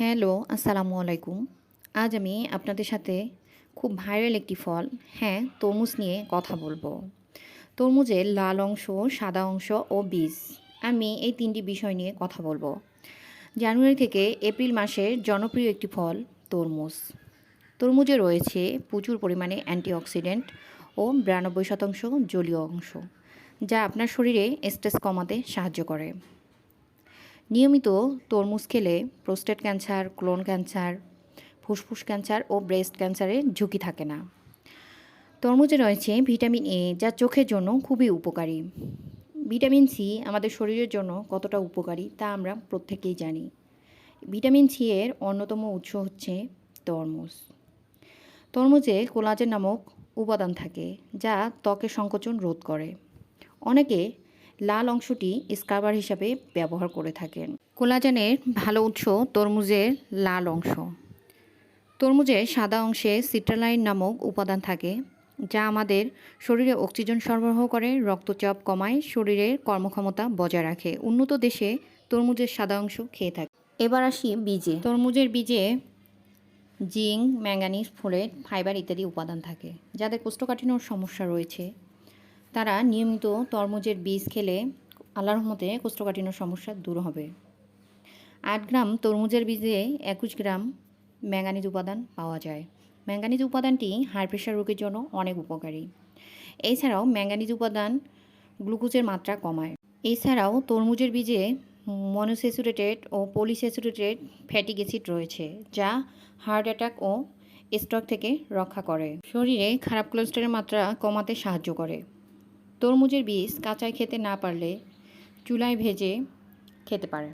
Hello, আসসালামু আলাইকুম। আজ আমি আপনাদের সাথে খুব ভাইরাল একটি ফল হ্যাঁ তরমুজ নিয়ে কথা বলব। তরমুজের লাল অংশ, সাদা অংশ ও বীজ। আমি এই তিনটি বিষয় নিয়ে কথা বলব। জানুয়ারি থেকে এপ্রিল মাসের জনপ্রিয় একটি ফল, তরমুজ। তরমুজে রয়েছে প্রচুর পরিমাণে অ্যান্টিঅক্সিডেন্ট ও বিরানব্বই শতাংশ জলীয় অংশ, যা আপনার শরীরে স্ট্রেস কমাতে সাহায্য করে। নিয়মিত তরমুজ খেলে প্রোস্টেট ক্যান্সার, ক্লোন ক্যান্সার, ফুসফুস ক্যান্সার ও ব্রেস্ট ক্যান্সারের ঝুঁকি থাকে না। তরমুজে রয়েছে ভিটামিন এ যা চোখের জন্য খুবই উপকারী। ভিটামিন সি আমাদের শরীরের জন্য কতটা উপকারী তা আমরা প্রত্যেকেই জানি। ভিটামিন সি এর অন্যতম উৎস হচ্ছে তরমুজ। তরমুজে কোলাজেন নামক উপাদান থাকে, যা ত্বকের সংকোচন রোধ করে। অনেকে লাল অংশটি স্কাবার হিসাবে ব্যবহার করে থাকেন। কোলাজেনের ভালো উৎস তরমুজের লাল অংশ। তরমুজের সাদা অংশে সিট্রালাইন নামক উপাদান থাকে, যা আমাদের শরীরে অক্সিজেন সরবরাহ করে, রক্তচাপ কমায়, শরীরের কর্মক্ষমতা বজায় রাখে। উন্নত দেশে তরমুজের সাদা অংশ খেয়ে থাকে। এবার আসি বীজে। তরমুজের বীজে জিঙ্ক ম্যাঙ্গানিজ ফোলেট, ফাইবার ইত্যাদি উপাদান থাকে, যাদের কোষ্ঠকাঠিন্যর সমস্যা রয়েছে। তারা নিয়মিত তরমুজের বীজ খেলে আল্লাহর মতে কোষ্ঠকাঠিন্য সমস্যা দূর হবে। আট গ্রাম তরমুজের বীজে একুশ গ্রাম ম্যাঙ্গানিজ উপাদান পাওয়া যায়। ম্যাঙ্গানিজ উপাদানটি হাই প্রেশার রোগের জন্য অনেক উপকারী। এছাড়াও ম্যাঙ্গানিজ উপাদান গ্লুকোজের মাত্রা কমায়। এছাড়াও তরমুজের বীজে মনোস্যাচুরেটেড ও পলিস্যাচুরেটেড ফ্যাটিক অ্যাসিড রয়েছে, যা হার্ট অ্যাটাক ও স্ট্রোক থেকে রক্ষা করে। শরীরে খারাপ কোলেস্টেরলের মাত্রা কমাতে সাহায্য করে। তরমুজের বীজ কাঁচায় খেতে না পারলে চুলায় ভেজে খেতে পারে